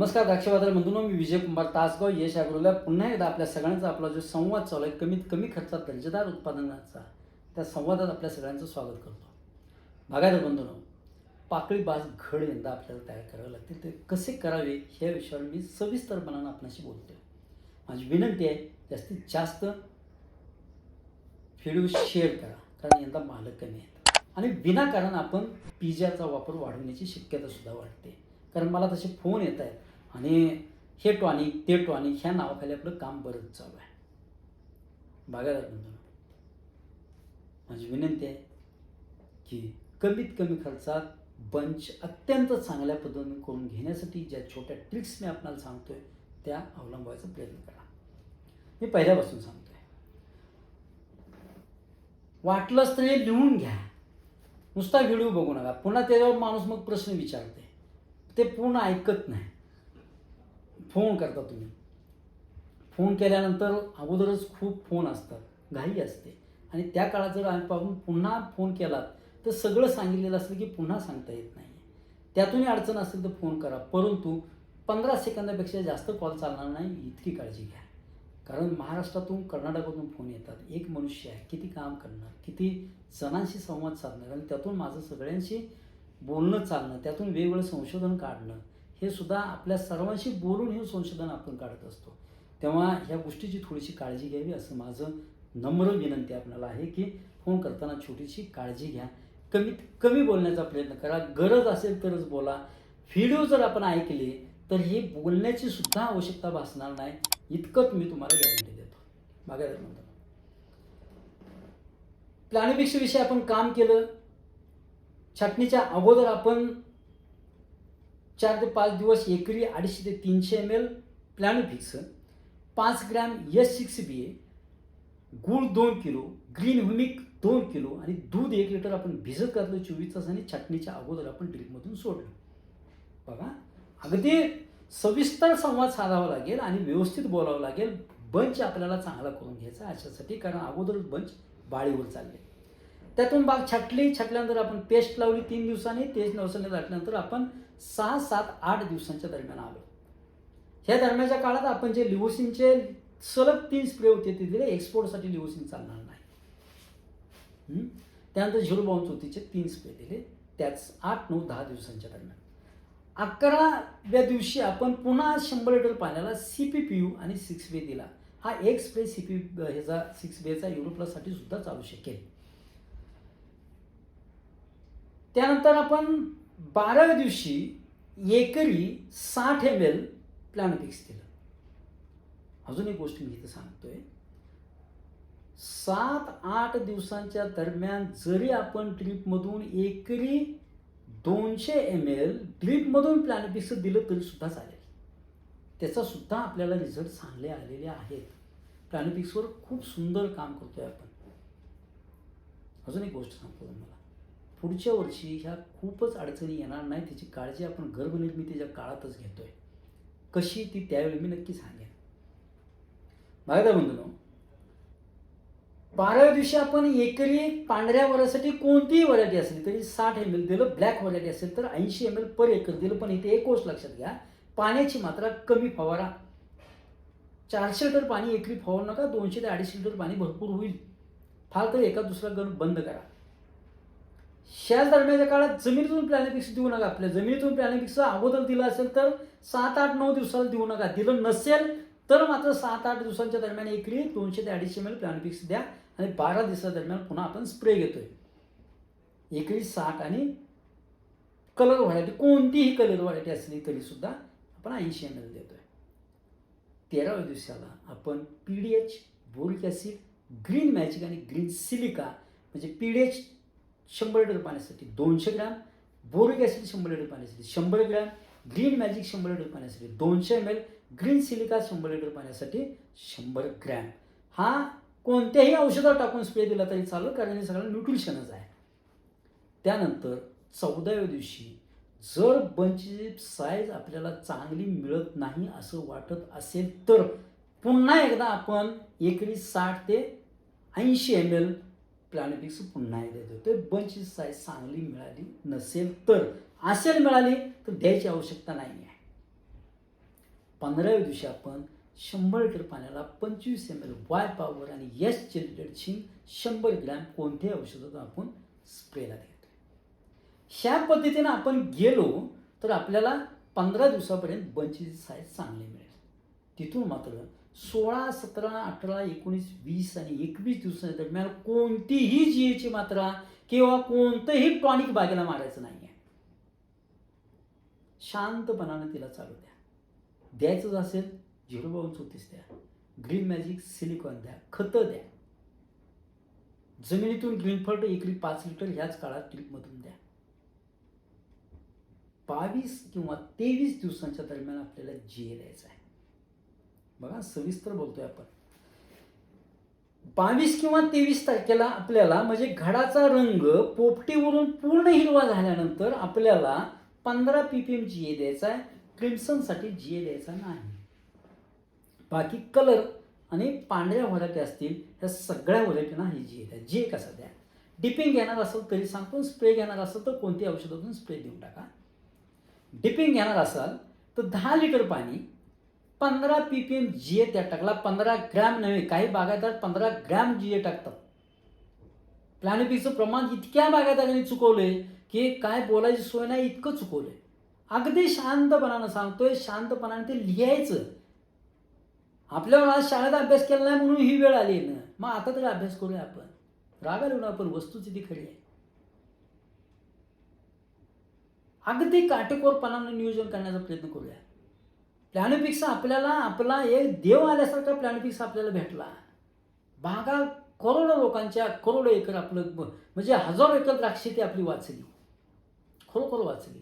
नमस्कार द्राक्षबाजार बंधूंनो मी विजय कुमार तासगाव. यश अग्रोला पुन्हा एकदा आपल्या सगळ्यांचा आपला जो संवाद चालू आहे कमीत कमी खर्चात दर्जेदार उत्पादनाचा त्या संवादात आपल्या सगळ्यांचं स्वागत करतो. भागायदार बंधूंनो पाकळी बाज घड यंदा आपल्याला तयार करावे लागतील. ते कसे करावे ह्या विषयावर मी सविस्तरपणानं आपणाशी बोलतो माझी विनंती आहे जास्तीत जास्त व्हिडिओ शेअर करा कारण यंदा मालक कमी आहेत. आणि विनाकारण आपण पिझ्याचा वापर वाढवण्याची शक्यता सुद्धा वाटते कारण मला तसे फोन येत आहेत आणि हे टॉनिक ते टॉनिक ह्या नावाखाली आपलं काम बरंच चालू आहे. बागायला माझी विनंती आहे की कमीत कमी खर्चात बंच अत्यंत चांगल्या पद्धतीने करून घेण्यासाठी ज्या छोट्या ट्रिक्स मी आपल्याला सांगतोय त्या अवलंबायचा प्रयत्न करा. मी पहिल्यापासून सांगतोय. वाटलंच तर हे लिहून घ्या. नुसता व्हिडिओ बघू नका. पुन्हा त्याच्यावर माणूस मग प्रश्न विचारते. ते पूर्ण ऐकत नाही. फोन करता तुम्ही. फोन केल्यानंतर अगोदरच खूप फोन असतात घाई असते. आणि त्या काळात जर आम्ही पाहून पुन्हा फोन केलात तर सगळं सांगितलेलं असलं की पुन्हा सांगता येत नाही. त्यातूनही अडचण असेल तर फोन करा. परंतु पंधरा सेकंदापेक्षा जास्त कॉल चालणार नाही इतकी काळजी घ्या. कारण महाराष्ट्रातून कर्नाटकातून फोन येतात. एक मनुष्य आहे. किती काम करणार किती जणांशी संवाद साधणार आणि त्यातून माझं सगळ्यांशी बोलणं चालणं त्यातून वेगवेगळं संशोधन काढणं हे सुद्धा आपल्या सर्वांशी बोलून हे संशोधन आपण काढत असतो. तेव्हा ह्या गोष्टीची थोडीशी काळजी घ्यावी असं माझं नम्र विनंती आपल्याला आहे की फोन करताना छोटीशी काळजी घ्या. कमीत कमी बोलण्याचा प्रयत्न करा. गरज असेल तरच बोला. व्हिडिओ जर आपण ऐकले तर हे बोलण्याची सुद्धा आवश्यकता भासणार नाही. इतकंच मी तुम्हाला गॅरंटी देतो. बघायला म्हणतो. प्लॅनिफिक्स विषयी आपण काम केलं. छाटणीच्या अगोदर आपण चार ते पाच दिवस एकरी अडीचशे ते तीनशे एम एल प्लॅनोफिक्स पाच gram S six B A गूळ दोन किलो ग्रीन हुमिक दोन किलो आणि दूध एक लिटर आपण भिजत घातलं चोवीस तास आणि छाटणीच्या अगोदर आपण ड्रिपमधून सोडलं. बघा अगदी सविस्तर संवाद साधावा लागेल आणि व्यवस्थित बोलावं लागेल. बंच आपल्याला चांगला करून घ्यायचा अशासाठी कारण अगोदरच बंच बाळीवर चालले. त्यातून बाग छाटली छाटल्यानंतर आपण पेस्ट लावली तीन दिवसांनी तेज दिवसांनी झाटल्यानंतर आपण सहा सात आठ दिवसांच्या दरम्यान आलो. ह्या दरम्यानच्या काळात आपण जे लिओसिनचे सलग तीन स्प्रे होते ते दिले एक्सपोर्टसाठी लिओसिन चालणार नाही. त्यानंतर झिरो बाउन चौथीचे तीन स्प्रे दिले त्याच आठ नऊ दहा दिवसांच्या दरम्यान. अकराव्या दिवशी आपण पुन्हा शंभर लिटर पाण्याला सी पी पी यू आणि सिक्स बे दिला. हा एक स्प्रे सी पी ह्याचा सिक्स बेचा युरोप्लससाठी सुद्धा चालू शकेल. त्यानंतर आपण बाराव्या दिवशी एकरी साठ एम एल प्लॅनपिक्स दिलं अजून एक गोष्ट मी इथं सांगतोय. सात आठ दिवसांच्या दरम्यान जरी आपण ड्रीपमधून एकरी दोनशे एम एल ड्रीपमधून प्लॅनपिक्स दिलं तरी सुद्धा चालेल. त्याचा सुद्धा आपल्याला रिझल्ट चांगले आलेले आहेत. प्लॅनपिक्सवर खूप सुंदर काम करतोय आपण. अजून एक गोष्ट सांगतो तुम्हाला. पुढच्या वर्षी ह्या खूपच अडचणी येणार नाही त्याची काळजी आपण गर्भनिर्मितीच्या काळातच घेतोय. कशी ती त्यावेळी मी नक्की सांगेन. बघा बंधूनो बाराव्या दिवशी आपण एकरी पांढऱ्या वऱ्यासाठी कोणतीही व्हरायटी असली तरी साठ एम एल दिलं ब्लॅक व्हरायटी असेल तर ऐंशी एम एल पर एकर दिलं पण इथे एक गोष्ट लक्षात घ्या पाण्याची मात्रा कमी फवारा. चारशे लिटर पाणी एकरी फवारू नका दोनशे ते अडीचशे लिटर पाणी भरपूर होईल. फार तर एका दुसरा गण बंद करा. शेज दरम्यानच्या काळात जमिनीतून प्लॅनिपिक्स देऊ नका. आपल्या जमिनीतून प्लॅनिपिक्स अगोदर दिलं असेल तर सात आठ नऊ दिवसाला देऊ नका. दिलं नसेल तर मात्र सात आठ दिवसांच्या दरम्यान एकरी दोनशे ते अडीचशे एम एल प्लॅनिपिक्स द्या आणि बारा दिवसादरम्यान पुन्हा आपण स्प्रे घेतोय. एकरी साठ आणि कलर व्हरायटी कोणतीही कलर व्हरायटी असली तरीसुद्धा आपण ऐंशी एम एल देतोय. तेराव्या दिवसाला आपण P D H boric acid green magic आणि ग्रीन सिलिका म्हणजे पी डी एच शंभर लिटर पाण्यासाठी दोनशे ग्रॅम बोरिक ॲसिड शंभर लिटर पाण्यासाठी शंभर ग्रॅम ग्रीन मॅजिक शंभर लिटर पाण्यासाठी दोनशे एम एल ग्रीन सिलिका शंभर लिटर पाण्यासाठी शंभर ग्रॅम. हा कोणत्याही औषधावर टाकून स्प्रे दिला तरी चालेल कारण हे सगळं न्यूट्रिशनच आहे. त्यानंतर चौदाव्या दिवशी जर बंचची साईज आपल्याला चांगली मिळत नाही असं वाटत असेल तर पुन्हा एकदा आपण एकरी साठ ते ऐंशी एम एल प्लॅनेटिक्स पुन्हा एकदा देतो ते बंचची साईज चांगली मिळाली नसेल तर. असेल मिळाली तर द्यायची आवश्यकता नाही आहे पंधराव्या दिवशी आपण शंभर लिटर पाण्याला पंचवीस एम एल वाय पावर आणि यश चिल्टेड शंभर ग्रॅम कोणत्याही औषधातून आपण स्प्रेला देतो ह्या पद्धतीनं आपण गेलो तर आपल्याला पंधरा दिवसापर्यंत बंचीची साईज चांगली मिळेल. तिथून मात्र सोळा सतरा अठरा एकोणीस वीस आणि एकवीस दिवसांच्या दरम्यान कोणतीही जीएची मात्रा किंवा कोणतंही टॉनिक बागेला मारायचं नाही आहे शांतपणानं तिला चालू द्या. द्यायचंच असेल झिरो बावन चौतीस द्या ग्रीन मॅजिक सिलिकॉन द्या. खतं द्या. जमिनीतून ग्रीनफर्ट एक एकरी पाच लिटर ह्याच काळात ट्रीपमधून द्या. बावीस किंवा तेवीस दिवसांच्या दरम्यान आपल्याला जी ए द्यायचं आहे. बघा सविस्तर बोलतोय आपण. बावीस किंवा तेवीस तारखेला आपल्याला म्हणजे घडाचा रंग पोपटीवरून पूर्ण हिरवा झाल्यानंतर आपल्याला पंधरा P P M G A द्यायचा आहे क्रिम्सनसाठी जी ए द्यायचा नाही. बाकी कलर आणि पांढऱ्या व्हरायटी असतील ह्या सगळ्या व्हरायटीना ही जी ए द्या. जे कसा द्या? डिपिंग घेणार असेल तरी सांगतो स्प्रे घेणार असेल तर कोणत्या औषधातून स्प्रे देऊन टाका. डिपिंग घेणार असाल तर दहा लिटर पाणी पंधरा P P M G A त्या टाकला पंधरा ग्रॅम नव्हे काही बागायतात पंधरा ग्रॅम जी ए टाकतात. प्लॅनिपिकचं प्रमाण इतक्या बागायतदारांनी चुकवलंय की काय बोलायची सोय नाही इतकं चुकवलंय. अगदी शांतपणानं सांगतोय शांतपणाने ते लिहायचं. आपल्यावर आज शाळेत अभ्यास केला नाही म्हणून ही वेळ आली ना. मग आता तरी अभ्यास करूया आपण. रागायला ना आपण वस्तूची ती खरी आहे. अगदी काटेकोरपणानं नियोजन करण्याचा प्रयत्न करूया. प्लॅनोपिक्स आपल्याला आपला एक देव आल्यासारखा प्लॅनोपिक्स आपल्याला भेटला. बागा करोडो लोकांच्या करोडो एकर आपलं म्हणजे हजारो एकर द्राक्ष ती आपली वाचली. खरोखर वाचली.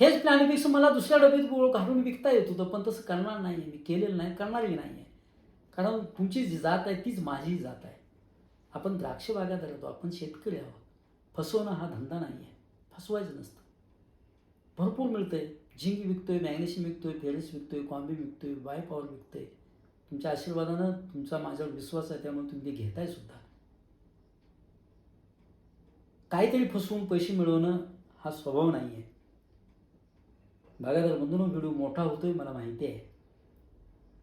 हेच प्लॅनोपिक्स मला दुसऱ्या डब्यात गोळ घालून विकता येत होतं पण तसं करणार नाही मी केलेलं नाही करणारही नाही आहे कारण तुमची जी जात आहे तीच माझी जात आहे. आपण द्राक्ष बागा राहतो आपण शेतकरी आहोत. फसवणं हा धंदा नाही आहे फसवायचं नसतं. भरपूर मिळतंय. झिंक विकतोय मॅग्नेशियम विकतोय फेरस आहे कॉम्बी आहे बाय पॉवर विकतो आहे तुमच्या आशीर्वादानं तुमचा माझ्यावर विश्वास आहे त्यामुळे तुम्ही ते घेताय सुद्धा. काहीतरी फसवून पैसे मिळवणं हा स्वभाव नाही आहे बागायदार बंधून व्हिडिओ मोठा होतोय मला माहिती आहे.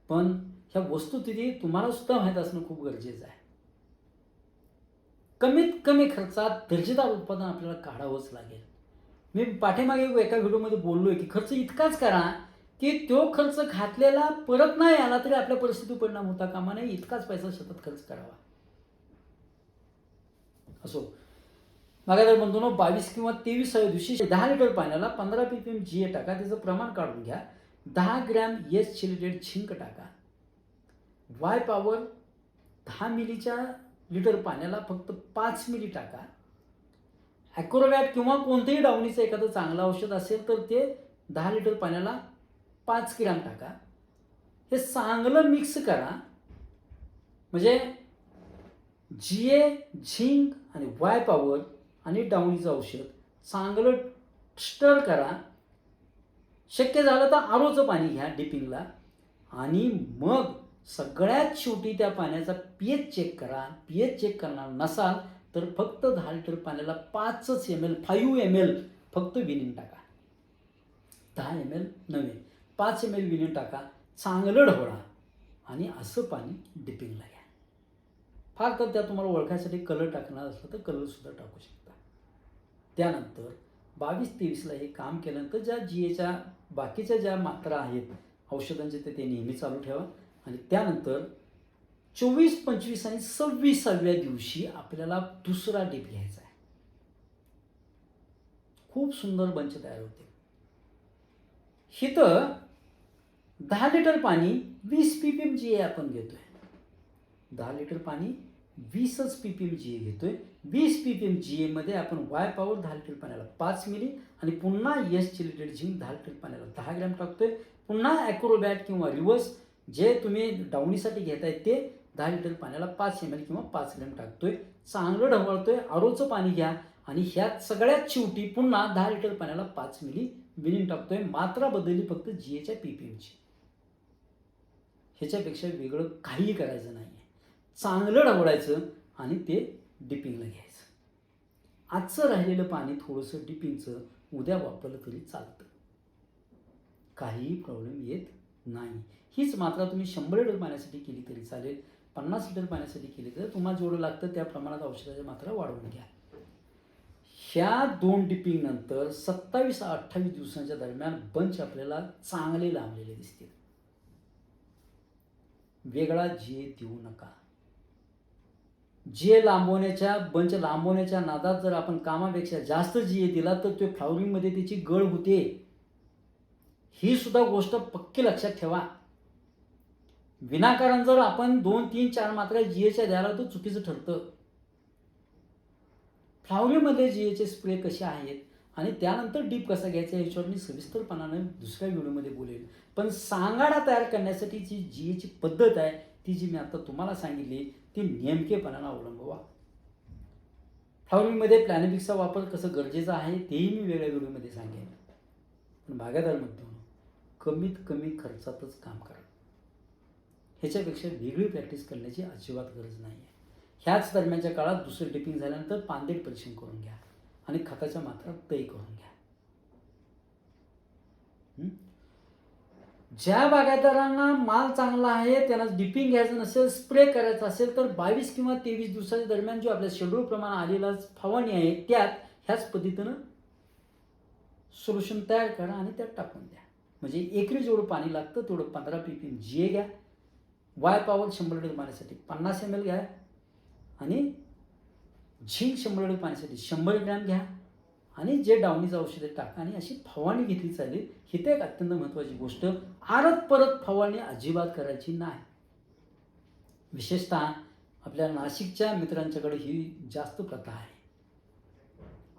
पण ह्या वस्तुस्थिती तुम्हाला सुद्धा माहीत असणं खूप गरजेचं आहे. कमीत कमी खर्चात दर्जेदार उत्पादन आपल्याला काढावंच लागेल. मी पाठीमागे एका व्हिडिओमध्ये बोललो आहे की खर्च इतकाच करा की तो खर्च घातलेला परत नाही आला तरी आपल्या परिस्थितीवर परिणाम होता कामा नये. इतकाच पैसा सतत खर्च करावा. असो. तर म्हणतो ना बावीस किंवा तेवीसाव्या दिवशी दहा लिटर पाण्याला पंधरा P P M G A टाका. त्याचं प्रमाण काढून घ्या. दहा ग्रॅम येस चिलेटेड झिंक टाका. वाय पॉवर दहा मिलीच्या लिटर पाण्याला फक्त पाच मिली टाका. ॲक्रोवॅट किंवा कोणतंही डावणीचं एखादं चांगलं औषध असेल तर ते दहा लिटर पाण्याला पाच ग्रॅम टाका. हे चांगलं मिक्स करा. म्हणजे जीए झिंक आणि वाय पॉवर आणि डावणीचं औषध चांगलं स्टर करा. शक्य झालं तर आरोचं पाणी घ्या डिपिंगला. आणि मग सगळ्यात शेवटी त्या पाण्याचा पी एच चेक करा. पी एच चेक करणार नसाल तर फक्त दहा लिटर पाण्याला पाचच M L five M L फक्त विनिन टाका. दहा एम एल नव्हे पाच एम एल विनिन टाका चांगलं ढवळा आणि असं पाणी डिपिंगला घ्या. फार तर त्या तुम्हाला ओळखायसाठी कलर टाकणार असलं तर कलरसुद्धा टाकू शकता. त्यानंतर बावीस तेवीसला हे काम केल्यानंतर ज्या जी एच्या बाकीच्या ज्या मात्रा आहेत औषधांचे ते ते नेहमी चालू ठेवा. आणि त्यानंतर चोवीस पंचवीस आणि सव्वीसाव्या दिवशी आपल्याला दुसरा डीप घ्यायचा आहे. खूप सुंदर बंच तयार होते. हिथं दहा लिटर पाणी वीस P P M G A आपण घेतोय. दहा लिटर पाणी वीसच P P M G A घेतोय. वीस पी पी एम जी एमध्ये आपण वाय पावर दहा लिटर पाण्याला पाच मिली आणि पुन्हा एस चिलिटेड झिंक दहा लिटर पाण्याला दहा ग्रॅम टाकतोय. पुन्हा ॲक्रोबॅट किंवा रिवर्स जे तुम्ही डावणीसाठी घेताय ते दहा लिटर पाण्याला पाच एम एल किंवा पाच ग्रॅम टाकतोय. चांगलं ढवळतोय आरोचं पाणी घ्या. आणि ह्यात सगळ्यात शेवटी पुन्हा दहा लिटर पाण्याला पाच मिली विलीन टाकतोय. मात्रा बदलली फक्त जी एच्या पी पी एमची ह्याच्यापेक्षा वेगळं काहीही करायचं नाही आहे चांगलं ढवळायचं आणि ते डिपिंगला घ्यायचं. आजचं राहिलेलं पाणी थोडंसं डिपिंगचं उद्या वापरलं तरी चालतं. काहीही प्रॉब्लेम येत नाही. हीच मात्रा तुम्ही शंभर लिटर पाण्यासाठी केली तरी चालेल. पन्नास लिटर पाण्यासाठी केली तर तुम्हाला जेवढं लागतं त्या प्रमाणात औषधाची मात्रा वाढवून घ्या. ह्या दोन डिपिंगनंतर सत्तावीस अठ्ठावीस दिवसांच्या दरम्यान बंच आपल्याला चांगले लांबलेले दिसतील. वेगळा जे देऊ नका. जे लांबवण्याच्या बंच लांबवण्याच्या नादात जर आपण कामापेक्षा जास्त जीए दिला तर तो फ्लावरिंगमध्ये त्याची गळ होते. ही सुद्धा गोष्ट पक्की लक्षात ठेवा. विनाकारण जर आपण दोन तीन चार मात्रा जीएच्या द्यायला तर चुकीचं ठरतं. फ्लावरिंगमध्ये जीएचे स्प्रे कसे आहेत? आणि त्यानंतर डीप कसा घ्यायचा याच्यावर मी सविस्तरपणाने दुसऱ्या व्हिडिओमध्ये बोलेल. पण सांगाडा तयार करण्यासाठी जी जीएची पद्धत आहे ती जी मी आता तुम्हाला सांगितली ती नेमकेपणानं अवलंबवा. फ्लावरिंगमध्ये प्लॅनेबिक्सचा वापर कसं गरजेचं आहे तेही मी वेगळ्या व्हिडिओमध्ये सांगेन. पण बागायतदार म्हणतो कमीत कमी खर्चातच काम करा. ह्याच्यापेक्षा वेगळी प्रॅक्टिस करण्याची अजिबात गरज नाही आहे ह्याच दरम्यानच्या काळात दुसरं डिपिंग झाल्यानंतर पांदेट परीक्षण करून घ्या आणि खताच्या मात्रा तय करून घ्या. ज्या बागायतदारांना माल चांगला आहे त्यांना डिपिंग घ्यायचं नसेल स्प्रे करायचं असेल तर बावीस किंवा तेवीस दिवसाच्या दरम्यान जो आपल्या शेड्यूल प्रमाण आलेला फवारणी आहे त्यात ह्याच पद्धतीनं सोल्युशन तयार करा आणि त्यात टाकून द्या. म्हणजे एकरी जेवढं पाणी लागतं तेवढं पंधरा पी पी जी घ्या. वाय पावल शंभर लिटर पाण्यासाठी. पन्नास एम एल घ्या आणि झिंक शंभर लिटर पाण्यासाठी शंभर ग्रॅम घ्या आणि जे डावणीचं औषधे टाका आणि अशी फवारणी घेतली चालेल. ही तर एक अत्यंत महत्त्वाची गोष्ट. आरत परत फवारणी अजिबात करायची नाही. विशेषतः आपल्या नाशिकच्या मित्रांच्याकडे ही जास्त प्रथा आहे.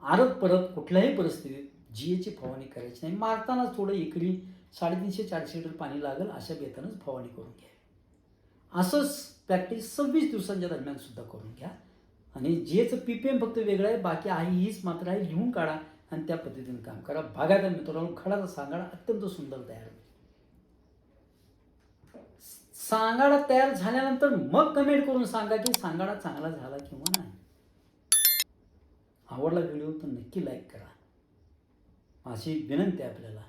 आरत परत कुठल्याही परिस्थितीत जीएची फवारणी करायची नाही. मारताना थोडं एकरी साडेतीनशे चारशे लिटर पाणी लागेल अशा बेतानंच फवारणी करून घ्या. असंच प्रॅक्टिस सव्वीस दिवसांच्या दरम्यान सुद्धा करून घ्या. आणि जेचं पी पी एम फक्त वेगळं आहे बाकी आहे हीच मात्र आहे लिहून काढा आणि त्या पद्धतीने काम करा. भागायला मित्रांनो खडाचा सांगाडा अत्यंत सुंदर तयार होईल. सांगाडा तयार झाल्यानंतर मग कमेंट करून सांगा की सांगाडा चांगला झाला किंवा नाही. आवडला व्हिडिओ तर नक्की लाईक करा. माझी विनंती आहे आपल्याला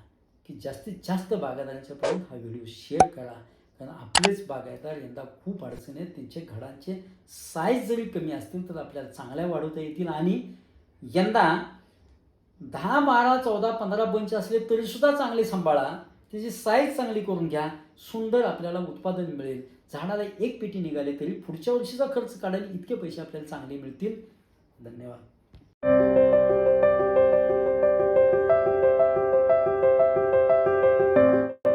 की जास्तीत जास्त बागायतदारांच्यापर्यंत हा व्हिडिओ शेअर करा. कारण आपलेच बागायतदार यंदा खूप अडचणी आहेत. त्यांचे घडांचे साईज जरी कमी असतील तर आपल्याला चांगल्या वाढवता येतील. आणि यंदा दहा बारा चौदा पंधरा बंच असले तरीसुद्धा चांगले सांभाळा. त्याची साईज चांगली करून घ्या. सुंदर आपल्याला उत्पादन मिळेल. झाडाला एक पेटी निघाले तरी पुढच्या वर्षीचा खर्च काढायला इतके पैसे आपल्याला चांगले मिळतील. धन्यवाद.